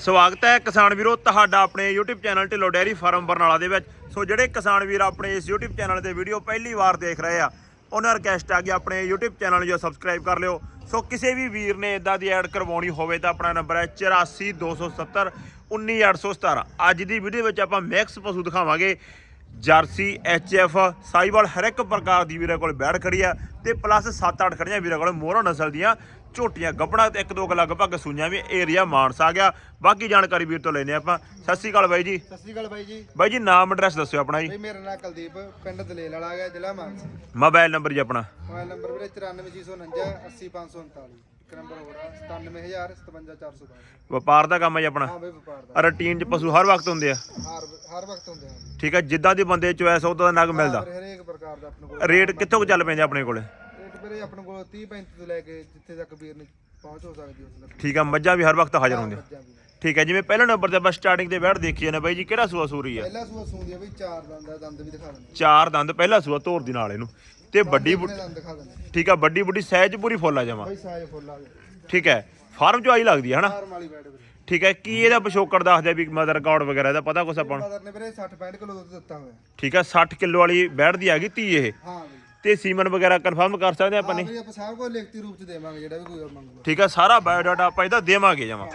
ਸਵਾਗਤ ਹੈ ਕਿਸਾਨ ਵੀਰੋ ਤੁਹਾਡਾ ਆਪਣੇ YouTube channel Dhillon dairy farm Barnala ਦੇ ਵਿੱਚ। ਸੋ ਜਿਹੜੇ ਕਿਸਾਨ ਵੀਰ ਆਪਣੇ ਇਸ YouTube ਚੈਨਲ ਤੇ ਵੀਡੀਓ ਪਹਿਲੀ ਵਾਰ ਦੇਖ ਰਹੇ ਆ, ਉਹਨਾਂ ਰਿਕਵੈਸਟ ਆ ਕਿ ਆਪਣੇ YouTube ਚੈਨਲ ਨੂੰ ਸਬਸਕ੍ਰਾਈਬ ਕਰ ਲਿਓ। ਸੋ ਕਿਸੇ ਵੀ ਵੀਰ ਨੇ ਇਦਾਂ ਦੀ ਐਡ ਕਰਵਾਉਣੀ ਹੋਵੇ ਤਾਂ ਆਪਣਾ ਨੰਬਰ ਹੈ 84270 19817 ਅੱਜ ਦੀ ਵੀਡੀਓ ਵਿੱਚ ਆਪਾਂ ਮੈਕਸ ਪਸ਼ੂ ਦਿਖਾਵਾਂਗੇ। ਜਰਸੀ ਐਚਐਫ ਸਾਈਵਾਲ ਹਰ ਇੱਕ ਪ੍ਰਕਾਰ ਦੀ ਵੀਰੇ ਕੋਲ ਬੈੜ ਖੜੀ ਆ ਤੇ ਪਲੱਸ 7-8 ਖੜੀਆਂ ਵੀਰੇ ਕੋਲ ਮੋਹਰਾ ਨਸਲ ਦੀਆਂ ਝੋਟੀਆਂ ਗੱਬਣਾ ਤੇ ਇੱਕ ਦੋ ਕੁ ਲਗਭਗ ਸੂਈਆਂ ਵੀ ਏਰੀਆ ਮਾਨਸ ਆ ਗਿਆ। ਬਾਕੀ ਜਾਣਕਾਰੀ ਵੀਰ ਤੋਂ ਲੈਨੇ ਆਪਾਂ। ਸਤਿ ਸ਼੍ਰੀ ਅਕਾਲ ਬਾਈ ਜੀ। ਸਤਿ ਸ਼੍ਰੀ ਅਕਾਲ ਬਾਈ ਜੀ। ਬਾਈ ਜੀ ਨਾਮ ਐਡਰੈਸ ਦੱਸਿਓ ਆਪਣਾ ਜੀ। ਬਈ ਮੇਰਾ ਨਾਮ ਕੁਲਦੀਪ ਪਿੰਡ ਦਲੇਲ ਵਾਲਾ ਗਿਆ ਜ਼ਿਲ੍ਹਾ ਮਾਨਸਾ। ਮੋਬਾਈਲ ਨੰਬਰ ਜੀ ਆਪਣਾ। ਮੋਬਾਈਲ ਨੰਬਰ ਵੀਰੇ 94649 80539 ਇੱਕ ਨੰਬਰ ਹੋਰ ਆ 97000 ਵਪਾਰ ਦਾ ਕੰਮ ਹੈ ਜੀ ਆਪਣਾ? ਹਾਂ ਬਈ ਵਪਾਰ ਦਾ। ਰੂਟੀਨ 'ਚ ਪਸ਼ੂ ਹਰ ਵਕਤ ਹੁੰਦੇ ਆ। ਹਰ ਹਰ ਵਕਤ ਹੁੰਦੇ ਆ। ਠੀਕ ਹੈ ਜਿੱਦਾਂ ਦੀ ਬੰਦੇ ਚੋਇਸ ਉਹਦਾ ਦਾ ਨਗ ਮਿਲਦਾ। ਵੀਰੇ, ਹਰੇਕ ਪ੍ਰਕਾਰ ਦਾ ਆਪਣੇ ਕੋਲ। ਰੇਟ ਕਿੱਥੋਂ ਕੁ ਚੱਲ ਪੈਂਦੇ ਆਪਣੇ ਕੋਲੇ? ਰੇਟ ਵੀਰੇ ਆਪਣੇ ਕੋਲ 30 35 ਤੋਂ ਲੈ ਕੇ ਜਿੱਥੇ ਤੱਕ ਵੀਰ ਨੇ ਪਹੁੰਚ ਹੋ ਸਕਦੀ ਉਸ ਤੱਕ ਠੀਕ ਆ ਮੱਝਾਂ ਵੀ ਹਰ ਵਕਤ ਹਾਜ਼ਰ ਹੁੰਦੀਆਂ। ਮੱਝਾਂ ਵੀ ਨੇ। ਠੀਕ ਹੈ ਜਿਵੇਂ ਪਹਿਲਾ ਨੰਬਰ ਤੇ ਆਪਾਂ ਸਟਾਰਟਿੰਗ ਤੇ ਬੈਠ ਦੇਖੀ ਨੇ ਬਾਈ ਜੀ ਕਿਹੜਾ ਸੂਆ ਸੂਰੀ ਆ? ਪਹਿਲਾ ਸੂਆ ਸੂੰਦੀ ਆ ਬਈ ਚਾਰ ਦੰਦ ਦਾ ਦੰਦ ਵੀ ਦਿਖਾ ਦਿੰਦੇ ਚਾਰ ਦੰਦ ਪਹਿਲਾ ਸੂਆ ਧੋਰ ਦੀ ਨਾਲ ਇਹਨੂੰ। ਤੇ ਵੱਡੀ ਬੁ- ਆਪਣੇ ਦੰਦ ਦਿਖਾ ਦਿੰਦੇ ਠੀਕ ਆ ਵੱਡੀ ਬੁੱਢੀ ਸਹਿਜ ਪੂਰੀ ਫੁੱਲ ਆ ਜਾਵਾਂ ਬਈ ਸਾਇ ਫੁੱਲ ਆ ਗਏ। ਠੀਕ ਹੈ ਫਾਰਮ ਚੋਂ ਆਈ ਲੱਗਦੀ ਹੈ ਹਨਾ? ਫਾਰਮ ਵਾਲੀ ਬੈਡ ਵੀਰੇ। ਠੀਕ ਹੈ ਕੀ ਇਹਦਾ ਪਿਛੋਕੜ ਦੱਸਦੇ ਵੀ ਮਦਰ ਰਿਕਾਰਡ ਵਗੈਰਾ ਦਾ ਪਤਾ ਕੁਛ ਆਪਾਂ ਨੂੰ? ਮਦਰ ਨੇ ਵੀਰੇ 60 65 ਕਿਲੋ ਦੁੱਧ ਦਿੱਤਾ ਹੋਇਆ। ਠੀਕ ਹੈ 60 ਕਿਲੋ ਵਾਲੀ ਬੈਠਦੀ ਆ ਗਈ ਤੀ ਇਹ। ਹਾਂ ਬਈ। ਤੇ ਸੀਮਨ ਵਗੈਰਾ ਕਨਫਰਮ ਕਰ ਸਕਦੇ ਆਪਾਂ ਹਾਂ ਨੇ? ਆਪਾਂ ਸਭ ਕੁਝ ਲਿਖਤੀ ਰੂਪ ਚ ਦੇਵਾਂਗੇ ਜਿਹੜਾ ਵੀ ਕੋਈ ਮੰਗੂਗਾ। ਠੀਕ ਹੈ ਸਾਰਾ ਬਾਇਓਡਾਟਾ ਆਪਾਂ ਇਹਦਾ ਦੇਵਾਂਗੇ ਜਮਾ।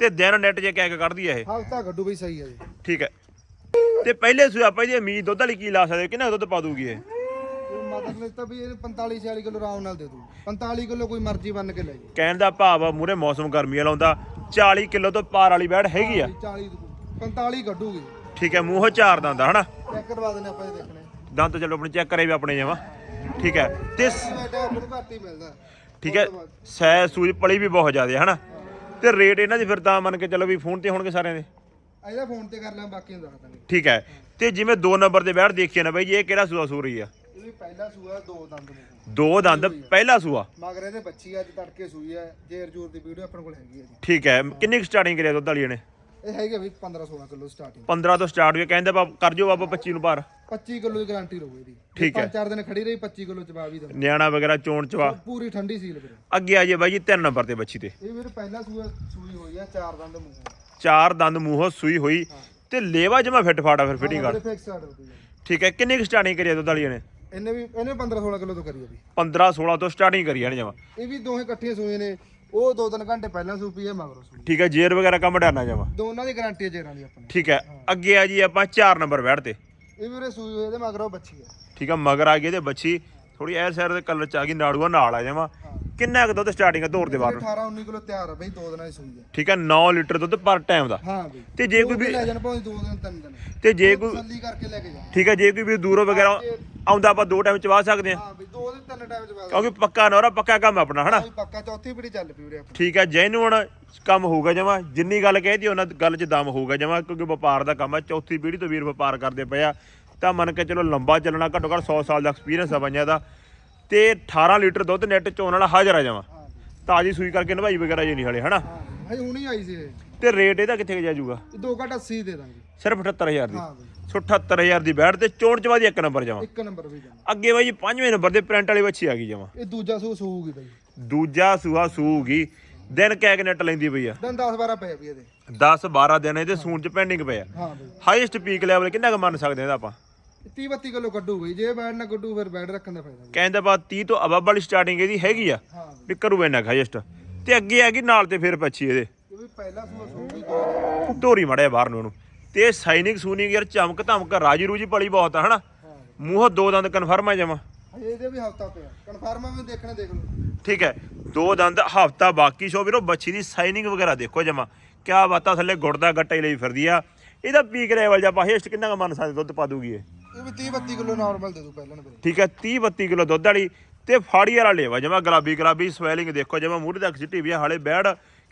ਤੇ ਦਿਨ ਨੈਟ ਜੇ ਕਹਿ ਕੇ ਕੱਢਦੀ ਆ ਇਹ? ਹਫਤਾ ਗੱਡੂ ਬਈ ਸਹੀ ਹੈ ਜੀ। ਠੀਕ ਹੈ। ਤੇ ਪਹਿਲੇ ਸੂਆ ਆਪਾਂ ਇਹਦੀ ਉਮੀਦ ਦੁੱਧ ਵਾਲੀ ਕੀ ਲਾ ਸਕਦੇ? ਕਿੰਨਾ ਦੁੱਧ ਪਾ ਦੂਗੀ ਇਹ? ਇਹ ਮਦਰ ਨੇ ਤਾਂ ਵੀ ਇਹ 45 46 ਕਿਲੋ ਆਰਾਮ ਨਾਲ ਦੇ ਦੂ 45 ਕਿਲੋ ਕੋਈ ਮਰਜ਼ੀ ਬੰਨ ਕੇ ਲੈ ਜੀ ਕਹਿਣ ਦਾ ਭਾਵ ਆ ਮੂਰੇ ਮੌਸਮ ਗਰਮੀ ਵਾਲਾ ਹੁੰਦਾ 40 ਕਿਲੋ ਤੋਂ ਪਾਰ ਵਾਲੀ ਬੈੜ ਹੈਗੀ ਆ। 40 45 ਗੱਡੂਗੀ ਠੀਕ ਹੈ ਮੂੰਹੋਂ ਚਾਰ ਦੰਦ ਹਨਾ? ਚੈੱਕ ਕਰਵਾ ਦਿੰਦੇ ਆਪਾਂ ਇਹ ਦੇਖਣੇ। ਦੰਦ ਚਲੋ ਆਪਣੇ ਚੈੱਕ ਕਰੇ ਵੀ ਆਪਣੇ ਜਮਾ। ਠੀਕ ਹੈ ਤੇ ਘੱਟ ਹੀ ਮਿਲਦਾ। ਠੀਕ ਹੈ ਸੈ ਸੂਜ ਪਲੀ ਵੀ ਬਹੁਤ ਜ਼ਿਆਦਾ ਹਨਾ? ਤੇ ਰੇਟ ਇਹਨਾਂ ਦੀ ਫਿਰ ਤਾਂ ਮੰਨ ਕੇ ਚੱਲੋ ਵੀ ਫੋਨ ਤੇ ਹੋਣਗੇ ਸਾਰਿਆਂ ਦੇ? ਇਹਦਾ ਫੋਨ ਤੇ ਕਰ ਲਾਂ ਬਾਕੀ ਨੂੰ ਦੱਸ ਦਾਂਗੇ। ਠੀਕ ਹੈ ਤੇ ਜਿਵੇਂ ਦੋ ਨੰਬਰ ਦੇ ਬੈਠ ਦੇਖੀਏ ਨਾ ਬਾਈ ਜੀ ਇਹ ਕਿਹੜਾ ਸੂਆ ਸੂਰੀ ਆ? ਪਹਿਲਾ ਸੂਆ ਦੋ ਦੰਦ ਨੇ। ਦੋ ਦੰਦ ਪਹਿਲਾ ਸੂਆ? ਮਗਰ ਇਹਦੇ ਬੱਚੀ ਅੱਜ ਤੜਕੇ ਸੂਈ ਹੈ ਜੇਰ ਜੂਰ ਦੀ ਵੀਡੀਓ ਆਪਣੇ ਕੋਲ ਹੈਗੀ ਹੈ ਜੀ। ਠੀਕ ਹੈ ਕਿੰਨੀ ਸਟਾਰਟਿੰਗ ਕਰਿਆ ਦੁੱਧ ਵਾਲੀ ਨੇ? ਇਹ ਹੈਗੇ ਵੀ 15 16 ਕਿਲੋ ਸਟਾਰਟਿੰਗ 15 ਤੋਂ ਸਟਾਰਟ ਹੋਈ ਕਹਿੰਦੇ ਬਾਬ ਕਰ ਜੋ ਬਾਬਾ 25 ਨੂੰ ਪਾਰ 25 ਕਿਲੋ ਦੀ ਗਾਰੰਟੀ ਰਹੂ ਇਹਦੀ। ਠੀਕ ਹੈ। ਪੰਜ ਚਾਰ ਦਿਨ ਖੜੀ ਰਹੀ 25 ਕਿਲੋ ਚਬਾ ਵੀ ਦਊ ਨਿਆਣਾ ਵਗੈਰਾ ਚੋਣ ਚਵਾ। ਪੂਰੀ ਠੰਡੀ ਸੀਲ ਵੀਰੇ ਅੱਗੇ ਆ ਜੇ ਬਾਈ ਜੀ ਤਿੰਨ ਨੰਬਰ ਤੇ ਬੱਚੀ ਤੇ। ਇਹ ਵੀਰ ਪਹਿਲਾ ਸੂਆ ਸੂਈ ਹੋਈ ਆ ਚਾਰ ਦੰਦ ਮੂੰਹ। ਚਾਰ ਦੰਦ ਮੂੰਹੋਂ ਸੂਈ ਹੋਈ ਤੇ ਲੇਵਾ ਜਮਾ ਫਿੱਟ ਫਾੜਾ ਫਿਰ ਫਿਟਿੰਗ ਕਰ। ਠੀਕ ਹੈ ਕਿੰਨੀ ਸਟਾਰਟਿੰਗ ਕਰੀ ਆ ਦੁੱਧ ਵਾਲੀ ਨੇ? ਇਹਨੇ ਵੀ ਇਹਨੇ 15 16 ਕਿਲੋ ਤੋਂ ਕਰੀ ਆ ਵੀ। 15 16 ਤੋਂ ਸਟਾਰਟਿੰਗ ਕਰੀ ਜਾਣੀ ਜਮਾ। ਇਹ ਵੀ ਦੋਹੇ ਇਕੱਠੀਆਂ ਸੂਏ ਨੇ। ਉਹ ਦੋ ਤਿੰਨ ਘੰਟੇ ਪਹਿਲਾਂ ਸੂਪੀ ਹੈ ਮਗਰੋਂ ਸੂਈ। ਠੀਕ ਹੈ ਜੇਰ ਵਗੈਰਾ ਕੰਮ ਡਰਨਾ ਜਮਾ। ਦੋਨਾਂ ਦੀ ਗਾਰੰਟੀ ਹੈ ਜੇਰਾਂ ਦੀ ਆਪਣੀ ਠੀਕ ਹੈ ਅੱਗੇ ਆ ਜੀ ਆਪਾਂ 4 ਨੰਬਰ ਬੈਠ ਤੇ। ਇਹ ਵੀਰੇ ਸੂਈ ਹੋਏ ਇਹਦੇ ਮਗਰੋਂ ਬੱਚੀ ਹੈ ਠੀਕ ਹੈ ਮਗਰ ਆ ਗਈ ਤੇ ਬੱਚੀ ਥੋੜੀ ਐਰ ਸਾਈਡ ਦੇ ਕਲਰ ਚ ਆ ਗਈ ਨਾੜੂਆ ਨਾਲ ਆ ਜਾਵਾ ਕਿੰਨਾ ਕੁ ਦੁੱਧ ਸਟਾਰਟਿੰਗ ਆ ਦੇ ਬਾਅਦ? 18 19 ਕਿਲੋ ਤਿਆਰ ਆ ਬਈ ਦੋ ਦਿਨਾਂ ਦੀ ਸੂਈ ਹੈ ਠੀਕ ਹੈ 9 ਲੀਟਰ ਦੁੱਧ ਪਰ ਟਾਈਮ ਦਾ। ਹਾਂ ਬਈ। ਤੇ ਜੇ ਕੋਈ ਵੀ ਲੈ ਜਾਣ ਭਾਵੇਂ ਦੋ ਦਿਨ ਤਿੰਨ ਦਿਨ। ਤੇ ਜੇ ਕੋਈ ਤਸੱਲੀ ਕਰਕੇ ਲੈ ਕੇ ਜਾ। ਠੀਕ ਹੈ ਜੇ ਕੋਈ ਵੀ ਦੂਰੋਂ ਵਗੈਰਾ ਆਉਂਦਾ ਆਪਾਂ ਦੋ ਟਾਈਮ ਚਵਾ ਸਕਦੇ ਆ। ਹਾਂ ਬਈ ਦੋ ਦਿਨ ਤਿੰਨ ਟਾਈਮ ਚ ਬਾਅਦ ਕਿਉਂਕਿ ਪੱਕਾ ਨੋਰਾ ਪੱਕਾ ਕੰਮ ਆਪਣਾ ਹਨਾ? ਪੱਕਾ ਚੌਥੀ ਪੀੜੀ ਚੱਲ ਪਈ ਵੀਰੇ ਆਪਣੀ। ਠੀਕ ਹੈ ਜੈਨੂਨ ਕੰਮ ਹੋਊਗਾ ਜਮਾ। ਜਿੰਨੀ ਗੱਲ ਕਹਿਤੀ ਉਹਨਾਂ ਗੱਲ 'ਚ ਦਮ ਹੋਊਗਾ ਜਮਾ ਕਿਉਂਕਿ ਵਪਾਰ ਦਾ ਕੰਮ ਹੈ ਚੌਥੀ ਪੀੜ੍ਹੀ ਤੋਂ ਵੀਰ ਵਪਾਰ ਕਰਦੇ ਪਏ ਆ। ਤਾਂ ਮੰਨ ਕੇ ਚਲੋ ਲੰਬਾ ਚੱਲਣਾ ਘੱਟੋ ਘੱਟ 100 ਸਾਲ ਦਾ ਐਕਸਪੀਰੀਅੰਸ ਆ ਬੰਨਿਆ ਦਾ। ਤੇ 18 ਲੀਟਰ ਦੁੱਧ ਨੈਟ ਚੋਣ ਵਾਲਾ ਹਾਜ਼ਰ ਆ ਬਈ ਤਾਜੀ ਸੂਈ ਕਰਕੇ ਨਵਾਈ ਵਗੈਰਾ ਜੇ ਨਹੀਂ ਹਲੇ ਹਨਾ? ਹਾਂ ਹੁਣੀ ਆਈ ਸੀ ਇਹ। ਤੇ ਰੇਟ ਇਹਦਾ ਕਿੱਥੇ ਜਾ ਜਾਊਗਾ? ਇਹ ਦੋ ਘੱਟ 80 ਦੇ ਦਾਂਗੇ। ਸਿਰਫ 78000 ਦੀ। ਸੋ 78000 ਦੀ ਬੈਠ ਤੇ ਚੋਣ ਚ ਬਾਦੀ ਇੱਕ ਨੰਬਰ ਜਮਾ ਇੱਕ ਨੰਬਰ ਵੀ ਜਾਣਾ ਅੱਗੇ ਬਾਈ ਜੀ ਪੰਜਵੇਂ ਨੰਬਰ ਤੇ ਪ੍ਰਿੰਟ ਵਾਲੀ ਬੱਚੀ ਆ ਗਈ ਜਮਾ ਇਹ ਦੂਜਾ ਸੂ ਸੂਗੀ ਬਈ। ਦੂਜਾ ਸੂਆ ਸੂਗੀ ਦਿਨ ਕੈਕ ਨੈਟ ਲੈਂਦੀ ਪਈ ਆ? ਦਿਨ 10 12 ਪਏ ਵੀ ਇਹਦੇ। 10 12 ਦਿਨ ਇਹਦੇ ਸੂਣ ਚ ਪੈਂਡਿੰਗ ਪਏ ਆ। ਹਾਈਐਸਟ ਪੀਕ ਲੈਵਲ ਕਿੰਨਾ ਕੁ ਮੰਨ ਸਕਦੇ ਆ ਇਹਦਾ ਆਪਾਂ? 30 32 ਕਿਲੋ ਕੱਢੂ ਬਈ ਜੇ ਬੈਡ ਨਾ ਕੱਢੂ ਫਿਰ ਬੈਡ ਰੱਖਣ ਦਾ ਫਾਇਦਾ ਕਹਿੰਦਾ ਬਾ 30 ਤੋਂ ਅਬਵ ਵਾਲੀ ਸਟਾਰਟਿੰਗ ਇਹਦੀ ਹੈਗੀ ਆ ਹਾਂ ਵੀ ਕਰੂ ਇੰਨਾ ਹਾਈਐਸਟ ਤੇ ਅੱਗੇ ਹੈਗੀ ਨਾਲ ਤੇ ਫਿਰ ਪੱਛੀ ਇਹਦੇ। ਇਹ ਵੀ ਪਹਿਲਾ ਸੂਆ ਸੂਗੀ ਦੋ ਧੋਰੀ ਮੜਿਆ ਬਾਹਰ ਨੂੰ ਉਹਨੂੰ। ਤੇ ਸਾਈਨਿੰਗ ਸੂਨਿੰਗ ਯਾਰ ਚਮਕ ਧਮਕ ਰਾਜੀ ਰੂਜੀ ਪਲੀ ਬਹੁਤ ਆ ਹਨਾ? ਮੂੰਹ ਦੋ ਦੰਦ ਕਨਫਰਮ ਆ ਜਮਾ। ਇਹਦੇ ਵੀ ਹਫਤਾ ਪਿਆ। ਕਨਫਰਮ ਵੀ ਦੇਖਣੇ ਦੇਖ ਲਓ। ਠੀਕ ਹੈ ਦੋ ਦੰਦ ਹਫਤਾ ਬਾਕੀ ਸ਼ੋ ਵੀਰੋ ਬੱਚੀ ਦੀ ਸਾਈਨਿੰਗ ਵਗੈਰਾ ਦੇਖੋ ਜਮਾ। ਕਿਆ ਬਾਤਾਂ ਥੱਲੇ ਗੁੜ ਦਾ ਗੱਟਾ ਹੀ ਲਈ ਫਿਰਦੀ ਆ। ਇਹਦਾ ਪੀਕ ਲੈਵਲ ਜਾਂ ਹਾਈਐਸਟ ਕਿੰਨਾ ਕੁ ਮੰਨ ਸਕਦੇ ਦੁੱਧ ਪਾ ਦੂਗੀ ਇਹ? ਇਹ ਵੀ 30 32 ਕਿਲੋ ਨਾਰਮਲ ਦੇ ਦੂ ਪਹਿਲਾਂ ਵੀਰੇ ਠੀਕ ਹੈ 30 32 ਕਿਲੋ ਦੁੱਧ ਵਾਲੀ ਤੇ ਫਾੜੀ ਵਾਲਾ ਲੇਵਾ ਜਮਾ ਗੁਲਾਬੀ ਗੁਲਾਬੀ ਸਵੈਲਿੰਗ ਦੇਖੋ ਜਮਾ ਮੂਹਰੇ ਤੱਕ ਸਿੱਟੀ ਵੀ ਹਲੇ ਬੈੜ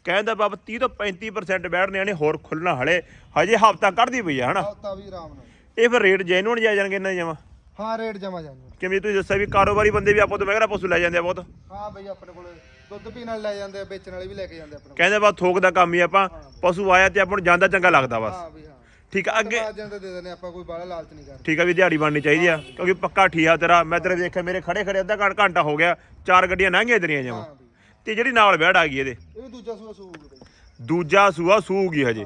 ਕਹਿੰਦਾ ਬਾਬ 30 ਤੋਂ 35% ਬੈੜ ਨੇ ਨੇ ਹੋਰ ਖੁੱਲਣਾ ਹਲੇ ਹਜੇ ਹਫਤਾ ਕੱਢਦੀ ਪਈ ਆ ਹਨਾ? ਹਫਤਾ ਵੀ ਆਰਾਮ ਨਾਲ। ਇਹ ਫਿਰ ਰੇਟ ਜੈਨੂਨ ਜਾ ਜਾਣਗੇ ਇਹਨਾਂ ਜਮਾ? ਹਾਂ ਰੇਟ ਜਮਾ ਜਾਂਦੇ ਕਿਵੇਂ ਤੁਸੀਂ ਦੱਸਿਆ ਵੀ ਕਾਰੋਬਾਰੀ ਬੰਦੇ ਵੀ ਆਪੋ ਤੋਂ ਮਹਿੰਗਾ ਪਸ਼ੂ ਲੈ ਜਾਂਦੇ ਆ ਬਹੁਤ? ਹਾਂ ਬਈ ਆਪਣੇ ਕੋਲ ਦੁੱਧ ਪੀਣ ਵਾਲੇ ਲੈ ਜਾਂਦੇ ਆ ਵੇਚਣ ਵਾਲੇ ਵੀ ਲੈ ਕੇ ਜਾਂਦੇ ਆਪਣੇ ਕਹਿੰਦੇ ਬਾ ਥੋਕ ਦਾ ਕੰਮ ਹੀ ਆਪਾਂ ਪਸ਼ੂ ਆਇਆ ਤੇ ਆਪਾਂ ਨੂੰ ਜਾਂਦਾ ਚੰਗਾ ਲੱਗਦਾ ਬਸ। ਹਾਂ ਬਈ ਹਾਂ। ਠੀਕ ਆ ਅੱਗੇ ਬਾਜਾਂ ਤਾਂ ਦੇ ਦਿੰਦੇ ਆਪਾਂ ਕੋਈ ਬਾਹਲਾ ਲਾਲਚ ਨਹੀਂ ਕਰਦੇ। ਠੀਕ ਆ ਵੀ ਦਿਹਾੜੀ ਬਣਨੀ ਚਾਹੀਦੀ ਆ ਕਿਉਂਕਿ ਪੱਕਾ ਠੀਆ ਤੇਰਾ। ਮੈਂ ਤੇਰੇ ਦੇਖਿਆ ਮੇਰੇ ਖੜੇ ਖੜੇ ਅੱਧਾ ਘੰ- ਘੰਟਾ ਹੋ ਗਿਆ ਚਾਰ ਗੱਡੀਆਂ ਤੇਰੀਆਂ ਜਮਾ ਹਾਂ ਬਈ ਤੇ ਜਿਹੜੀ ਨਾਲ ਬੈੜ ਆ ਗਈ ਇਹਦੇ। ਇਹ ਵੀ ਦੂਜਾ ਸੂਆ ਸੂਗੀ ਬਈ ਦੂਜਾ ਸੂਆ ਸੂਗੀ ਹਜੇ।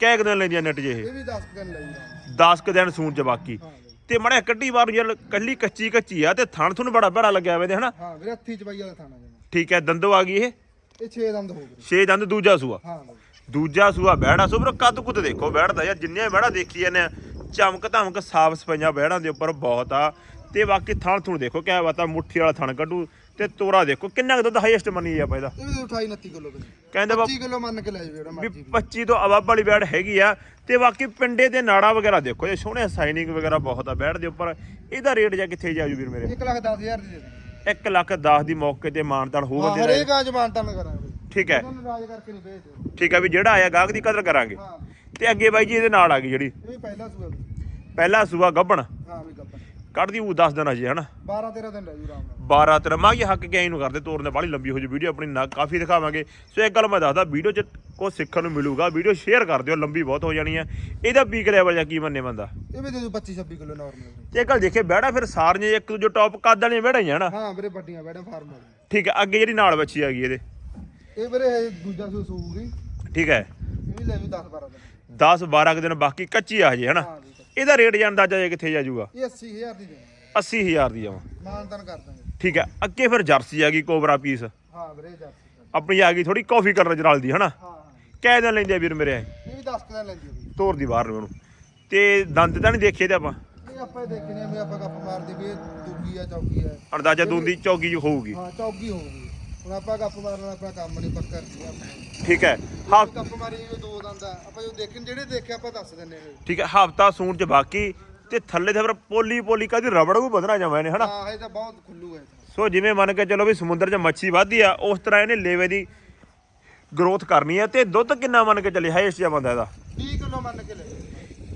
ਕਹਿ ਕੁ ਦਿਨ ਲੈਂਦੀ ਆ ਨੈਟ ਜੇ ਇਹ? ਇਹ ਵੀ 10 ਦਿਨ ਲਈ ਜਾਣਾ 10 ਕੁ ਦਿਨ ਸੂਣ ਚ ਬਾਕੀ। ਹਾਂ ਬਈ ਤੇ ਮੜਿਆ ਕੱਢੀ ਵਾਰ ਯਾਰ ਕੱਲੀ ਕੱਚੀ ਕੱਚੀ ਆ ਤੇ ਥਣ ਥੁਣ ਬੜਾ ਬੜਾ ਲੱਗਿਆ ਹੋਇਆ ਤੇ ਹਨਾ? ਹਾਂ ਵੀਰੇ ਹੱਥੀ ਚਬਾਈ ਵਾਲਾ ਥਾਣਾ ਠੀਕ ਹੈ ਦੰਦੋ ਆ ਗਈ ਇਹ? ਇਹ 6 ਦੰਦ ਹੋ ਗਏ। 6 ਦੰਦ ਦੂਜਾ ਸੂਆ। ਹਾਂ ਬਈ ਦੂਜਾ ਸੂਆ ਬਹਿੜਾ ਸੋ ਵੀਰੋ ਕੱਦ ਕੁੱਦ ਦੇਖੋ ਬਹਿੜਦਾ ਯਾਰ ਜਿੰਨੇ ਬਹਿੜਾ ਦੇਖੀ ਜਾਂਦੇ ਆ ਚਮਕ ਧਮਕ ਸਾਫ਼ ਸਪਈਆਂ ਬਹਿੜਾਂ ਦੇ ਉੱਪਰ ਬਹੁਤ ਆ। ਤੇ ਬਾਕੀ ਥਣ ਥੁਣ ਦੇਖੋ ਕਿਆ ਬਾਤ ਆ ਮੁੱਠੀ ਵਾਲਾ ਥਣ ਕੱਢੂ ਤੇ ਤੋਰਾ ਦੇਖੋ ਕਿੰਨਾ ਕੁ ਦੁੱਧ ਹਾਈਐਸਟ ਮੰਨੀ ਆ ਇਹਦਾ? ਇਹ ਵੀ 28 29 ਕਿਲੋ ਕਹਿੰਦੇ ਬਾ 25 ਕਿਲੋ ਮੰਨ ਕੇ ਲੈ ਜਾਓ ਜਿਹੜਾ ਵੀ ਮਰਜ਼ੀ 25 ਤੋਂ ਅਵਾਬ ਵਾਲੀ ਬੈੜ ਹੈਗੀ ਆ। ਤੇ ਬਾਕੀ ਪਿੰਡੇ ਦੇ ਨਾੜਾ ਵਗੈਰਾ ਦੇਖੋ ਇਹ ਸੋਹਣੇ ਸਾਈਨਿੰਗ ਵਗੈਰਾ ਬਹੁਤ ਆ ਬੈੜ ਦੇ ਉੱਪਰ। ਇਹਦਾ ਰੇਟ ਜਾਂ ਕਿੱਥੇ ਜਾਜੂ ਵੀਰ ਮੇਰੇ? 1 ਲੱਖ 10000 ਦੀ ਦੇ ਦੇ 1 ਲੱਖ 10 ਦੀ ਮੌਕੇ ਤੇ ਮਾਨਤਾਨ ਹੋ ਹਾਂ ਬੰਦੇ ਦਾ ਹਰੇਕ ਆ ਤਾਂ ਕਰਾਂਗੇ। ਠੀਕ ਹੈ। ਕਰਕੇ ਨਹੀਂ ਭੇਜਦੇ ਠੀਕ ਹੈ ਵੀ ਜਿਹੜਾ ਆਇਆ ਗਾਹਕ ਦੀ ਕਦਰ ਕਰਾਂਗੇ। ਹਾਂ। ਤੇ ਅੱਗੇ ਬਾਈ ਜੀ ਇਹਦੇ ਨਾਲ ਆ ਗਈ ਜਿਹੜੀ। ਇਹ ਵੀ ਪਹਿਲਾ ਸੂਆ ਬਈ ਪਹਿਲਾ ਸੂਆ ਗੱਬਣ। ਹਾਂ ਵੀ ਗੱਪਾ ਕੱਢਦੀ ਉਹ 10 ਦਿਨ ਅਜੇ ਹਨਾ? 12 13 ਦਿਨ ਰਹਿ ਜੂ ਆਰਾਮ ਨਾਲ। 12 ਤੇਰਾ। ਮਾਂ ਇਹ ਹੱਕ ਕੇ ਨੂੰ ਕਰਦੇ ਤੋਰਨ ਦੇ ਬਾਲੀ ਲੰਬੀ ਹੋ ਜੀ ਵੀਡੀਓ ਆਪਣੀ ਨਾ ਕਾਫੀ ਦਿਖਾਵਾਂਗੇ। ਸੋ ਇੱਕ ਗੱਲ ਮੈਂ ਦੱਸਦਾ ਵੀਡੀਓ 'ਚ ਕੁਛ ਸਿੱਖਣ ਨੂੰ ਮਿਲੂਗਾ। ਵੀਡੀਓ ਸ਼ੇਅਰ ਕਰ ਦਿਓ ਲੰਬੀ ਬਹੁਤ ਹੋ ਜਾਣੀ ਆ ਇਹਦਾ ਪੀਕ ਲੈਵਲ ਜਾਂ ਕੀ ਮੰਨੇ ਬੰਦਾ? ਇਹ ਵੀ ਦੇ ਦੂ 25 26 ਕਿਲੋ ਨਾਰਮਲ ਤੇ ਇਹ ਗੱਲ ਦੇਖੇ ਬਹਿੜਾ ਫਿਰ ਸਾਰੀਆਂ ਇੱਕ ਦੂਜੇ ਟੌਪ ਕੱਦ ਵਾਲੀਆਂ ਬਹਿੜਾ ਹੀ ਆ ਨਾ ਹਾਂ ਵੀਰੇ ਵੱਡੀਆਂ ਬੈਠਾ ਫਾਰਮ ਠੀਕ ਹੈ ਅੱਗੇ ਜਿਹੜੀ ਨਾਲ ਬੱਚੀ ਆ ਗਈ ਇਹਦੇ। ਇਹ ਵੀਰੇ ਇਹ ਦੂਜਾ ਸੂ ਸੂਗੀ ਠੀਕ ਹੈ। ਇਹ ਵੀ ਲੈ ਜੂ 10 12 ਦਿਨ। 10 12 ਕੁ ਦਿਨ ਬਾਕੀ ਕੱਚੀ ਆ ਹਜੇ ਹਨਾ? ਹਾਂ ਵੀ ਇਹਦਾ ਰੇਟ ਜਾਂ ਅੰਦਾਜ਼ਾ ਜੇ ਕਿੱਥੇ ਜਾ ਜਾਊਗਾ ਇਹ 80000 ਦੀ ਦੇ 80000 ਦੀ ਆਵਾਂ ਮਾਨਤਨ ਕਰ ਦਾਂਗੇ ਠੀਕ ਹੈ। ਅੱਗੇ ਫਿਰ ਜਰਸੀ ਆ ਗਈ ਕੋਬਰਾ ਪੀਸ। ਹਾਂ ਵੀਰੇ ਜਰਸੀ ਆਪਣੀ ਆ ਗਈ ਥੋੜੀ ਕਾਫੀ ਕਲਰ ਚ ਰਲਦੀ ਹਨਾ? ਹਾਂ ਹਾਂ ਕਹਿ ਦਿਨ ਲੈਂਦੇ ਆ ਵੀਰ ਮੇਰੇ ਇਹ? ਵੀ 10 ਦਿਨ ਲੈਂਦੀ ਹੈ ਤੋਰ ਦੀ ਬਾਹਰ ਨੂੰ ਉਹਨੂੰ ਤੇ ਦੰਦ ਤਾਂ ਨਹੀਂ ਦੇਖੇ ਤੇ ਆਪਾਂ? ਇਹ ਆਪਾਂ ਇਹ ਦੇਖਨੇ ਆ ਵੀ ਆਪਾਂ ਗੱਪ ਮਾਰਦੇ ਵੀ ਇਹ ਦੂਗੀ ਆ ਚੌਕੀ ਆ। ਅੰਦਾਜ਼ਾ ਦੂੰਦੀ ਚੌਗੀ ਜੋ ਹੋਊਗੀ। ਹਾਂ ਚੌਕੀ ਹੋਊਗੀ। ਹੁਣ ਆਪਾਂ ਗੱਪ ਮਾਰਨਾ ਆਪਣਾ ਕੰਮ ਨਹੀਂ ਪੱਕਾ ਨਹੀਂ ਆਪਣਾ ਠੀਕ ਹੈ। ਹਾਂ। ਗੱਪ ਮਾਰੀ ਜੋ ਦੋ ਦੰਦ ਆ। ਆਪਾਂ ਜੋ ਦੇਖਣ ਜਿਹੜੇ ਦੇਖੇ ਆਪਾਂ ਦੱਸ ਦਿੰਨੇ ਆ ਠੀਕ ਹੈ ਹਫਤਾ ਸੂਣ ਚ ਬਾਕੀ ਤੇ ਥੱਲੇ ਤੇ ਫਿਰ ਪੋਲੀ ਪੋਲੀ ਕਾਦੀ ਰਬੜ ਵੀ ਵਧਣਾ ਜਾਵਾਂ ਇਹਨੇ ਹਨਾ? ਹਾਂ ਇਹ ਤਾਂ ਬਹੁਤ ਖੁੱਲੂ ਹੈ ਇਹ ਸੋ ਜਿਵੇਂ ਮੰਨ ਕੇ ਚਲੋ ਵੀ ਸਮੁੰਦਰ 'ਚ ਮੱਛੀ ਵੱਧਦੀ ਆ ਉਸ ਤਰ੍ਹਾਂ ਇਹਨੇ ਲੇਵੇ ਦੀ ਗਰੋਥ ਕਰਨੀ ਆ ਤੇ ਦੁੱਧ ਕਿੰਨਾ ਮੰਨ ਕੇ ਚੱਲੇ ਹਾਈਐਸਟ ਜਾਂ ਬੰਦਾ ਇਹਦਾ? ਤਾਂ 20 ਕਿਲੋ ਮੰਨ ਕੇ ਲੈ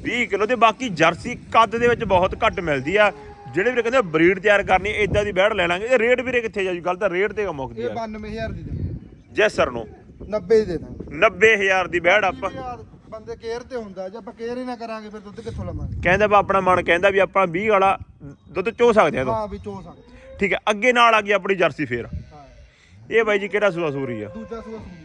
20 ਕਿਲੋ ਤੇ ਬਾਕੀ ਜਰਸੀ ਕੱਦ ਦੇ ਵਿੱਚ ਬਹੁਤ ਘੱਟ ਮਿਲਦੀ ਆ ਜਿਹੜੇ ਵੀਰੇ ਕਹਿੰਦੇ ਬਰੀਡ ਤਿਆਰ ਕਰਨੀ ਇਦਾਂ ਦੀ ਬੈੜ ਲੈ ਲਾਂਗੇ। ਇਹ ਰੇਟ ਵੀਰੇ ਕਿੱਥੇ ਜਾਊ ਗੱਲ ਤਾਂ ਰੇਟ ਤੇ ਮੁੱਕਦੀ ਇਹ ਆ। 92000 ਦੀ ਦੇ ਜੈਸਰ ਨੂੰ। 90 ਦੀ ਦਾਂਗੇ। 90000 ਦੀ ਬੈੜ ਆਪਾਂ। ਯਾਰ ਬੰਦੇ ਕੇਅਰ ਤੇ ਹੁੰਦਾ ਜੇ ਆਪਾਂ ਕੇਅਰ ਹੀ ਨਾ ਕਰਾਂਗੇ ਫਿਰ ਦੁੱਧ ਕਿੱਥੋਂ ਲਵਾਂਗੇ? ਕਹਿੰਦਾ ਵਾ ਆਪਣਾ ਮਨ ਕਹਿੰਦਾ ਵੀ ਆਪਾਂ 20 ਵਾਲਾ ਦੁੱਧ ਚੋ ਸਕਦੇ ਆ ਤੋਂ। ਹਾਂ ਵੀ ਚੋ ਸਕਦੇ। ਠੀਕ ਹੈ ਅੱਗੇ ਨਾਲ ਆ ਗਈ ਆਪਣੀ ਜਰਸੀ ਫੇਰ। ਹਾਂ। ਇਹ ਬਾਈ ਜੀ ਕਿਹੜਾ ਸੂਆ ਸੂਰੀ ਆ? ਦੂਜਾ ਸੂਆ ਸੁਣੀ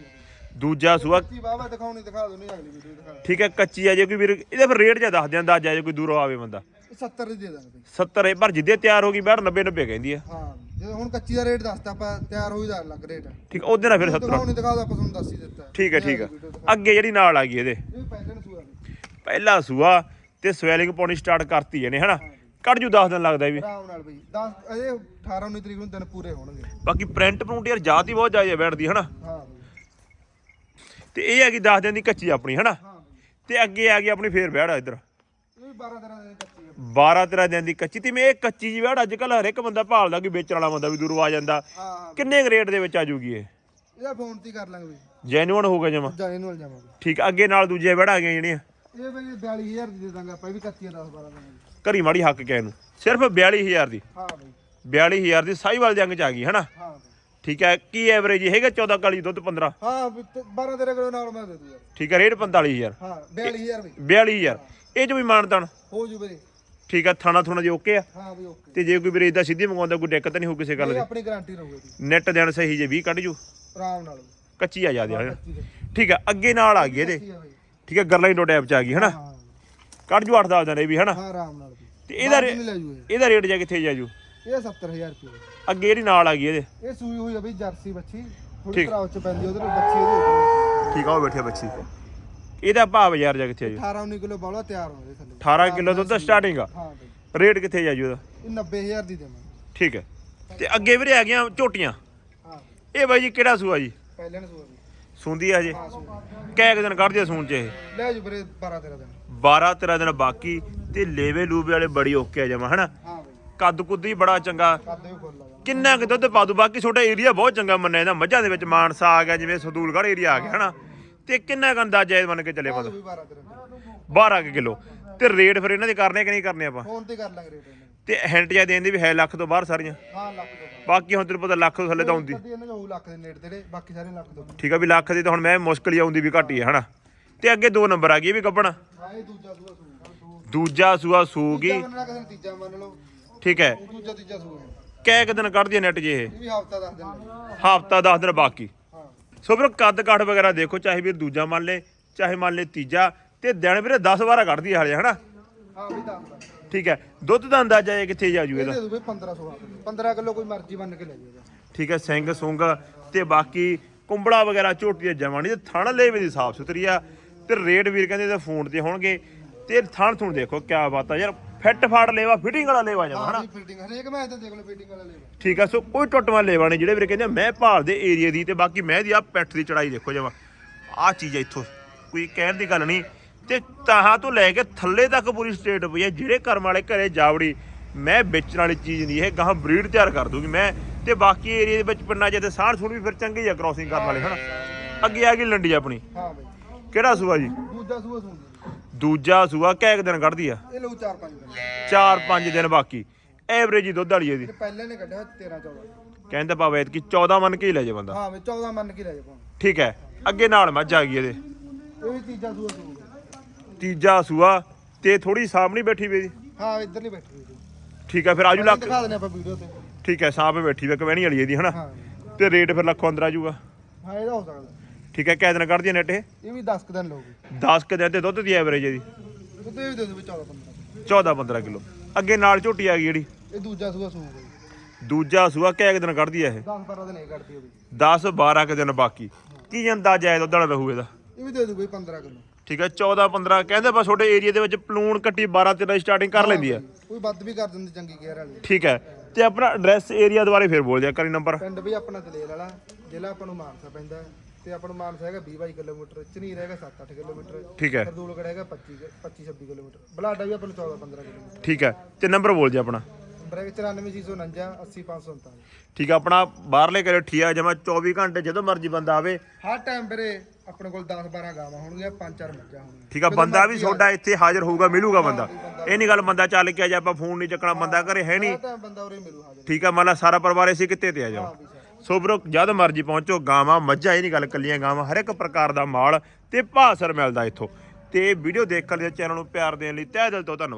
ਦੂਜਾ ਸੂਆ। ਕੀ ਵਾਵਾ ਦਿਖਾਉਣੀ ਦਿਖਾ ਦੋ ਨਹੀਂ ਅਗਲੀ ਵੀਡੀਓ ਦਿਖਾ ਠੀਕ ਹੈ ਕੱਚੀ ਆ ਜੇ ਕੋਈ ਵੀਰ ਇਹਦੇ ਫਿਰ ਰੇਟ ਜਾਂ ਦੱਸ ਦਿਆਂ ਅੰਦਾਜ਼ਾ ਜੇ ਕੋਈ ਦੂਰੋਂ ਆਵੇ ਬੰਦਾ। 70 ਦੀ ਦਾਂਗੇ ਬਈ। 70 ਹੈ ਪਰ ਜਿੱਦੇ ਤਿਆਰ ਹੋ ਗਈ ਬੈਠ 90 90 ਕਹਿੰਦੀ ਆ। ਹਾਂ ਜੇ ਹੁਣ ਕੱਚੀ ਦਾ ਰੇਟ ਦੱਸਤਾ ਆਪਾਂ ਤਿਆਰ ਹੋਈ ਦਾ ਲੱਗ ਰੇਟ। ਠੀਕ ਉਹਦੇ ਨਾਲ ਫਿਰ 70 ਦਿਖਾਉਣੀ ਦਿਖਾ ਦੋ ਆਪਾਂ ਤੁਹਾਨੂੰ ਦੱਸ ਹੀ ਦਿੱਤਾ। ਠੀਕ ਹੈ ਠੀਕ ਹੈ। ਅੱਗੇ ਜਿਹੜੀ ਨਾਲ ਆ ਗਈ ਇਹਦੇ। ਇਹ ਪਹਿਲੇ ਸੂਆ ਬਈ। ਪਹਿਲਾ ਸੂਆ ਤੇ ਸਵੈਲਿੰਗ ਪਾਉਣੀ ਸਟਾਰਟ ਕਰਤੀ ਇਹਨੇ ਹਨਾ? ਕੱਢ ਜੂ 10 ਦਿਨ ਲੱਗਦਾ ਇਹ ਵੀ। ਆਰਾਮ ਨਾਲ ਬਈ। 10 ਅਜੇ 18 19 ਤਰੀਕ ਨੂੰ ਦਿਨ ਪੂਰੇ ਹੋਣਗੇ। ਬਾਕੀ ਪ੍ਰਿੰਟ ਪ੍ਰਿੰਟ ਯਾਰ ਜਾਤ ਹੀ ਬਹੁਤ ਜਾਇਜ਼ ਬੈਠਦੀ ਹਨਾ? ਹਾਂ ਬਈ। ਤੇ ਇਹ ਹੈਗੀ 10 ਦਿਨ ਦੀ ਕੱਚੀ ਆਪਣੀ ਹਨਾ? ਹਾਂ ਬਈ। ਤੇ ਅੱਗੇ ਆ ਗਈ ਆਪਣੀ ਫੇਰ ਬੈੜ ਇੱਧਰ। ਇਹ ਵੀ 12 ਦਿਨਾਂ ਦੀ ਕੱਚੀ ਹੈ 12 13 ਦਿਨ ਦੀ ਕੱਚੀ ਤੇ ਮੈਂ ਇਹ ਕੱਚੀ ਜੀ ਬੈੜ ਅੱਜ ਕੱਲ ਹਰ ਇੱਕ ਬੰਦਾ ਭਾਲਦਾ ਕਿ ਵੇਚਣ ਵਾਲਾ ਬੰਦਾ ਵੀ ਦੂਰੋਂ ਆ ਜਾਂਦਾ। ਹਾਂ ਕਿੰਨੇ ਰੇਟ ਦੇ ਵਿੱਚ ਆ ਜੂਗੀ ਇਹ? ਇਹਦਾ ਫੋਨ ਤੇ ਹੀ ਕਰ ਲਾਂਗੇ ਬਈ। ਜੈਨੂਅਨ ਹੋਊਗਾ ਜਮਾ? ਜਾਂ ਇਹਨੂੰ ਜਾਵਾਂਗੇ। ਠੀਕ ਅੱਗੇ ਨਾਲ ਦੂਜੇ ਬੈੜ ਆ ਜਿਹੜੀਆਂ। ਇਹ ਬਈ 42000 ਦੀ ਦੇ ਦਾਂਗੇ ਆਪਾਂ ਇਹ ਵੀ ਕੱਚੀ 10 12 ਦਿਨਾਂ ਦੀ। ਘਰੀ ਮਾੜੀ ਹੱਕ ਕੇ ਇਹਨੂੰ। ਸਿਰਫ 42000 ਦੀ। ਹਾਂ ਬਈ। 42000 ਦੀ ਸਾਈਵਾਲ ਜੰਗ ਚ ਆ ਗਈ ਹਨਾ? ਹਾਂ ਬਈ। ਠੀਕ ਹੈ ਕੀ ਐਵਰੇਜ ਹੈਗਾ 14 ਕਾਲੀ ਦੁੱਧ 15 ਹਾਂ ਵੀ ਤੇ 12 13 ਕਿਲੋ ਨਾਲ ਮੈਂ ਦੇ ਦੂ ਯਾਰ ਠੀਕ ਹੈ ਰੇਟ 45000 ਹਾਂ 42000 ਬਈ 42000 ਇਹ ਚ ਵੀ ਮਾਨਤਾਨ? ਹੋ ਜੂ ਵੀਰੇ ਠੀਕ ਹੈ ਥਾਣਾ ਥੁਣਾ ਜੇ ਓਕੇ ਆ? ਹਾਂ ਬਈ ਓਕੇ। ਤੇ ਜੇ ਕੋਈ ਵੀਰੇ ਇਦਾਂ ਸਿੱਧੀ ਮੰਗਵਾਉਂਦਾ ਕੋਈ ਦਿੱਕਤ ਨਹੀਂ ਹੋ ਕਿਸੇ ਗੱਲ ਦੀ? ਆਪਣੀ ਗਾਰੰਟੀ ਰਹੂਗੀ ਜੀ। ਨੈਟ ਦੇਣ ਸਹੀ ਜੇ 20 ਕੱਢ ਜੂ। ਆਰਾਮ ਨਾਲ। ਕੱਚੀ ਆ ਜਾਂਦੀ ਦੇ ਠੀਕ ਹੈ ਅੱਗੇ ਨਾਲ ਆ ਗਈ ਇਹਦੇ। ਆ ਠੀਕ ਹੈ ਗਰਲਾਈਨ ਡੋਟ ਐਪ ਚ ਆ ਗਈ ਹਨਾ? ਕੱਢ ਜੂ 8-10 ਦਿਨ ਇਹ ਵੀ ਹਨਾ? ਹਾਂ ਆਰਾਮ ਨਾਲ ਤੇ ਇਹਦਾ ਜੂ ਇਹਦਾ ਰੇਟ ਜਾ ਕਿੱਥੇ ਜਾਜੂ ਇਹ 70000 ਰੁਪਏ ਅੱਗੇ ਇਹਦੀ ਨਾਲ ਆ ਗਈ ਇਹਦੇ। ਇਹ ਸੂਈ ਹੋਈ ਆ ਬਈ ਜਰਸੀ ਬੱਚੀ। ਥੋੜੀ। ਕਰਾਉ ਚ ਪੈਂਦੀ ਉਹਦੇ ਬੱਚੀ ਇਹਦੇ ਠੀਕ ਆ ਉਹ ਬੈਠੇ ਬੱਚੀ। ਇਹਦਾ ਭਾਅ ਬਾਜ਼ਾਰ ਜਾ ਕਿੱਥੇ ਜਾਜੂ 18 19 ਕਿਲੋ ਬੌਲਾ ਤਿਆਰ ਹੋ ਗਏ ਥੱਲੇ। 18 ਕਿਲੋ ਦੁੱਧ ਸਟਾਰਟਿੰਗ ਆ। ਹਾਂ ਬਈ। ਰੇਟ ਕਿੱਥੇ ਜਾਜੂ ਇਹਦਾ ਇਹ 90000 ਦੀ ਦੇਵਾਂਗੇ। ਠੀਕ ਹੈ। ਤੇ ਅੱਗੇ ਵੀਰੇ ਆ ਗਈਆਂ ਝੋਟੀਆਂ। ਹਾਂ। ਇਹ ਬਾਈ ਜੀ ਕਿਹੜਾ ਸੂਆ ਜੀ? ਪਹਿਲੇ ਸੂਆ ਬਈ ਸੁੰਦੀ ਆ ਜੀ ਹਾਂ ਸੂਆ ਕੈ ਕੁ ਦਿਨ ਕੱਢਦੀ ਆ ਸੂਣ ਚ ਇਹ। ਲੈ ਜੂ ਵੀਰੇ 12 13 ਦਿਨ। 12 13 ਦਿਨ ਬਾਕੀ ਤੇ ਲੇਵੇ ਲੂਵੇ ਵਾਲੇ ਬੜੀ ਓਕੇ ਆ ਜਮਾ ਹਨਾ? ਹਾਂ ਬਈ। ਕੱਦ ਕੁੱਦ ਵੀ ਬੜਾ ਚੰਗਾ। ਕਾਦੇ ਵੀ ਕਿੰਨਾ ਕੁ ਦੁੱਧ ਪਾ ਦੂ? ਬਾਕੀ ਛੋਟਾ ਏਰੀਆ ਬਹੁਤ ਚੰਗਾ ਮੰਨਿਆ ਜਾਂਦਾ। ਮੱਝਾਂ ਦੇ ਵਿੱਚ ਮਾਨਸਾ ਆ ਗਿਆ ਜਿਵੇਂ ਸਦੂਲਗੜ੍ਹ ਏਰੀਆ ਆ ਗਿਆ ਹਨਾ? ਤੇ ਕਿੰਨਾ ਕੁ ਅੰਦਾਜ਼ਾ ਇਹ ਮੰਨ ਕੇ ਚੱਲੇ ਵੀ 12 13 12 ਕੁ ਕਿਲੋ। ਤੇ ਰੇਟ ਫਿਰ ਇਹਨਾਂ ਦੇ ਕਰਨੇ ਕਿ ਨਹੀਂ ਕਰਨੇ ਆਪਾਂ? ਫੋਨ ਤੇ ਕਰ ਲਾਂਗੇ ਰੇਟ। ਤੇ ਹੈਂਟ ਜਾ ਦੇਣ ਦੀ ਵੀ ਹੈ ਲੱਖ ਤੋਂ ਬਾਹਰ ਸਾਰੀਆਂ। ਹਾਂ ਲੱਖ ਤੋਂ ਬਾਕੀ ਹੁਣ ਤੈਨੂੰ ਪਤਾ ਲੱਖ ਤੋਂ ਥੱਲੇ ਤਾਂ ਆਉਂਦੀ। ਕਦੀ ਇਹਨਾਂ ਨੂੰ ਲੱਖ ਦੇ ਨੇੜੇ ਤੇੜੇ ਬਾਕੀ ਸਾਰੇ ਲੱਖ ਤੋਂ ਠੀਕ ਆ ਵੀ ਲੱਖ ਦੀ ਤਾਂ ਹੁਣ ਮੈਂ ਮੁਸ਼ਕਲ ਹੀ ਆਉਂਦੀ ਵੀ ਘੱਟ ਹੀ ਹੈ ਹਨਾ? ਤੇ ਅੱਗੇ ਦੋ ਨੰਬਰ ਆ ਗਈ ਇਹ ਵੀ ਕੱਢਣਾ ਹਾਂ ਇਹ ਦੂਜਾ ਸੂਆ ਸੂਆ ਦੂਜਾ ਸੂਆ ਸੂਗੀ। ਤੀਜਾ ਮੰਨਣਾ ਕਿਸੇ ਨੇ ਤੀਜਾ ਮੰਨ ਲਓ। ਠੀਕ ਹੈ। ਦੂਜਾ ਤੀਜਾ। ਕੈ ਕੁ ਦਿਨ ਕੱਢਦੀ ਹੈ ਨੈਟ ਜੇ ਇਹ? ਵੀ ਹਫਤਾ ਦੱਸ ਦਿਨ। ਲਈ। ਹਫਤਾ 10 ਦਿਨ ਬਾਕੀ। ਸੋ ਵੀਰੋ ਕੱਦ ਕਾਠ ਵਗੈਰਾ ਦੇਖੋ ਚਾਹੇ ਵੀਰ ਦੂਜਾ ਮੰਨ ਲੈ ਚਾਹੇ ਮੰਨ ਲੈ ਤੀਜਾ ਤੇ ਦਿਨ ਵੀਰੇ 10 12 ਕੱਢਦੀ ਹੈ ਹਲੇ ਹਨਾ? ਹਾਂ ਵੀ ਠੀਕ ਹੈ ਦੁੱਧ ਦਾ ਅੰਦਾਜ਼ਾ ਇਹ ਕਿੱਥੇ ਜਾ ਜੂ ਇਹ ਇਹਦਾ ਦੇ ਦੂ ਬਈ 15 16 15 ਕਿਲੋ ਕੋਈ ਮਰਜ਼ੀ ਬੰਨ ਕੇ ਲੈ ਜਾਏਗਾ ਠੀਕ ਹੈ ਸਿੰਘ ਸੁੰਗ ਤੇ ਬਾਕੀ ਕੁੰਬੜਾ ਵਗੈਰਾ ਝੋਟੀ ਦੇ ਜਵਾਨੀ ਤੇ ਥਣ ਲੇਵੇ ਦੀ ਸਾਫ਼ ਸੁਥਰੀ ਆ ਤੇ ਰੇਟ ਵੀਰ ਕਹਿੰਦੇ ਫੋਨ ਤੇ ਹੋਣਗੇ ਤੇ ਥਣ ਥੁਣ ਦੇਖੋ ਕਿਆ ਬਾਤ ਆ ਯਾਰ। ਫਿੱਟ ਫਾੜ ਲੇਵਾ ਫਿਟਿੰਗ ਵਾਲਾ ਲੇਵਾ ਜਮਾ ਹਨਾ? ਫਿਟਿੰਗ ਹਰੇਕ ਮੈਂ ਤਾਂ ਦੇਖ ਲਓ ਫਿਟਿੰਗ ਵਾਲਾ ਲੈ ਠੀਕ ਆ ਸੋ ਕੋਈ ਟੁੱਟਵਾਂ ਲੇਵਾ ਨਹੀਂ ਜਿਹੜੇ ਵੀਰੇ ਕਹਿੰਦੇ ਮੈਂ ਭਾਲ ਦੇ ਏਰੀਆ ਦੀ ਤੇ ਬਾਕੀ ਮੈਂ ਦੀ ਆ ਪੈਠ ਦੀ ਚੜਾਈ ਦੇਖੋ ਜਮਾ। ਆ ਚੀਜ਼ ਆ ਇੱਥੋਂ ਕੋਈ ਕਹਿਣ ਦੀ ਗੱਲ ਨਹੀਂ। ਤੇ ਤਾਹਾਂ ਤੋਂ ਲੈ ਕੇ ਥੱਲੇ ਤੱਕ ਪੂਰੀ ਸਟੇਟ ਪਈ ਹੈ ਜਿਹੜੇ ਕਰਮ ਵਾਲੇ ਘਰੇ ਜਾਵੜੀ ਮੈਂ ਵੇਚਣ ਵਾਲੀ ਚੀਜ਼ ਨਹੀਂ ਇਹ ਗਾਹਾਂ ਬਰੀਡ ਤਿਆਰ ਕਰ ਦੂਗੀ ਮੈਂ। ਤੇ ਬਾਕੀ ਏਰੀਆ ਦੇ ਵਿੱਚ ਪਿੰਡਾਂ ਤੇ ਸਾੜ ਸੁਣ ਵੀ ਫਿਰ ਚੰਗੇ ਹੀ ਆ ਕ੍ਰਾਸਿੰਗ ਕਰਨ ਵਾਲੇ ਹਨਾ? ਅੱਗੇ ਆ ਗਈ ਲੰਡੀ ਆਪਣੀ। ਹਾਂ ਬਈ। ਕਿਹੜਾ ਸੂਆ ਜੀ? ਦੂਜਾ ਸੂਆ ਸੂੰਦੀ ਦੂਜਾ ਸੂਆ ਕਿਹ ਕੁ ਦਿਨ ਕੱਢਦੀ ਆ? ਇਹ ਲਊ 4-5 ਦਿਨ। 4-5 ਦਿਨ ਬਾਕੀ। ਐਵਰੇਜ ਹੀ ਦੁੱਧ ਵਾਲੀ ਇਹਦੀ। ਇਹ ਪਹਿਲੇ ਨੇ ਕੱਢਿਆ 13 14 ਕਹਿੰਦਾ ਭਾਵੇਂ ਕਿ 14 ਮੰਨ ਕੇ ਹੀ ਲੈ ਜਾ ਬੰਦਾ। ਹਾਂ ਬਈ 14 ਮੰਨ ਕੇ ਲੈ ਜਾ ਪਾਉਂ ਠੀਕ ਹੈ ਅੱਗੇ ਨਾਲ ਮੱਝ ਆ ਗਈ ਇਹਦੇ। ਇਹ ਵੀ ਤੀਜਾ ਸੂਆ ਤੀਜਾ ਸੂਆ ਤੇ ਥੋੜੀ ਸਾਹਮਣੀ ਬੈਠੀ ਵੇ ਦੀ ਹਾਂ ਇੱਧਰ ਨਹੀਂ ਬੈਠੀ ਹੋਈ ਠੀਕ ਹੈ ਫਿਰ ਆਜੂ ਲੱਖ ਦਿਖਾ ਦਿੰਦੇ ਆਪਾਂ ਵੀਡੀਓ ਤੇ। ਠੀਕ ਹੈ ਸਾਹਮਣੇ ਬੈਠੀ ਵੇ ਕਵੈਣੀ ਵਾਲੀ ਇਹਦੀ ਹਨਾ? ਹਾਂ। ਤੇ ਰੇਟ ਫਿਰ ਲੱਖੋਂ ਅੰਦਰ ਆਜੂਗਾ ਹਾਂ ਇਹਦਾ ਹੋ ਸਕਦਾ। ਠੀਕ ਹੈ ਕਿਹ ਦਿਨ ਕੱਢਦੀ ਨੈਟ ਇਹ? ਇਹ ਵੀ 10 ਕੁ ਦਿਨ ਲਊਗੀ। 10 ਕਿ ਦਿਨ ਤੇ ਦੁੱਧ ਦੀ ਐਵਰੇਜ ਇਹਦੀ। ਉਹਦੇ ਵੀ ਦੇ ਦੋ ਵੀ 14 15 14 15 ਕਿਲੋ। ਅੱਗੇ ਨਾਲ ਝੋਟੀ ਆ ਗਈ ਜਿਹੜੀ। ਇਹ ਦੂਜਾ ਸੂਆ ਸੂਗਾ ਦੂਜਾ ਸੂਆ ਕਿਹ ਕੁ ਦਿਨ ਕੱਢਦੀ ਆ ਇਹ? 10 12 ਦਿਨ ਇਹ ਕੱਢਦੀ ਹੋਵੇ 10 12 ਕਿ ਦਿਨ ਬਾਕੀ। ਕੀ ਅੰਦਾਜ਼ਾ ਹੈ ਦੁੱਧ ਵਾਲਾ ਰਹੂ ਇਹਦਾ? ਇਹ ਵੀ ਦੇ ਦੂ ਬਈ 15 ਕਿਲੋ। ਠੀਕ ਹੈ 14 15 ਕਹਿੰਦੇ ਬਸ ਤੁਹਾਡੇ ਏਰੀਆ ਦੇ ਵਿੱਚ ਪਲੂਣ ਕੱਟੀ 12 13 ਸਟਾਰਟਿੰਗ ਕਰ ਲੈਂਦੀ ਆ ਕੋਈ ਵੱਧ ਵੀ ਕਰ ਦਿੰਦੇ ਚੰਗੀ ਕੇਅਰ ਵਾਲੀ। ਠੀਕ ਹੈ ਤੇ ਆਪਣਾ ਐਡਰੈਸ ਏਰੀਆ ਦੁਬਾਰੇ ਫਿਰ ਬੋਲ ਦਿਆ ਕਰੀ ਨੰਬਰ ਪਿੰਡ ਵੀ ਆਪਣਾ ਦਲੇਲ ਵਾਲਾ ਜ਼ਿਲ੍ਹਾ ਆਪਾਂ ਨੂੰ ਮਾਨਸਾ ਪੈਂਦਾ। ਹੈ, ਤੇ ਆਪਾਂ ਨੂੰ ਮਾਨਸਾ ਹੈਗਾ 20 22 ਕਿਲੋਮੀਟਰ ਚਨੀਰ ਹੈਗਾ 7 8 ਕਿਲੋਮੀਟਰ ਠੀਕ ਹੈ। ਸਰਦੂਲਗੜ ਹੈਗਾ 25 25 26 ਕਿਲੋਮੀਟਰ ਬਲਾਡਾ ਵੀ ਆਪਾਂ ਨੂੰ 14 15 ਕਿਲੋਮੀਟਰ। ਠੀਕ ਹੈ ਤੇ ਨੰਬਰ ਬੋਲ ਜੀ ਆਪਣਾ। ਨੰਬਰ ਹੈਗਾ 94649 80547 ਠੀਕ ਹੈ ਆਪਣਾ ਬਾਹਰਲੇ ਕਰੇ ਠੀਆ ਜਮਾ 24 ਘੰਟੇ ਜਦੋਂ ਮਰਜ਼ੀ ਬੰਦਾ ਆਵੇ। ਹਰ ਟਾਈਮ ਵੀਰੇ ਆਪਣੇ ਕੋਲ 10 12 ਗਾਵਾਂ ਹੋਣਗੀਆਂ 5 4 ਮੱਝਾਂ ਹੋਣਗੀਆਂ। ਠੀਕ ਆ ਬੰਦਾ ਵੀ ਤੁਹਾਡਾ ਇੱਥੇ ਹਾਜ਼ਰ ਹੋਊਗਾ ਮਿਲੂਗਾ ਬੰਦਾ। ਇਹ ਨਹੀਂ ਗੱਲ ਬੰਦਾ ਚੱਲ ਕੇ ਆ ਜਾ ਆਪਾਂ ਫੋਨ ਨਹੀਂ ਚੱਕਣਾ ਬੰਦਾ ਘਰੇ ਹੈ ਨਹੀਂ। ਬੰਦਾ ਉਰੇ ਮਿਲੂ ਹਾਜ਼ਰ। ਠੀਕ ਆ ਮੰਨ ਲਾ ਸਾਰਾ ਪਰਿਵਾਰ ਇਸੇ ਕਿੱਤੇ ਤੇ ਆ ਜਾਓ। ਸੋ ਬਰੋ ਜਦ ਮਰਜ਼ੀ ਪਹੁੰਚੋ, ਗਾਵਾਂ, ਮੱਝਾਂ, ਇਹ ਨਹੀਂ ਗੱਲ ਕੱਲੀਆਂ ਗਾਵਾਂ, ਹਰ ਇੱਕ ਪ੍ਰਕਾਰ ਦਾ ਮਾਲ ਤੇ ਭਾਸਰ ਮਿਲਦਾ ਇੱਥੋਂ। ਤੇ ਵੀਡੀਓ ਦੇਖਣ ਲਈ ਚੈਨਲ ਨੂੰ ਪਿਆਰ ਦੇਣ ਲਈ ਤਹਿ ਦਿਲ ਤੋਂ ਧੰਨਵਾਦ।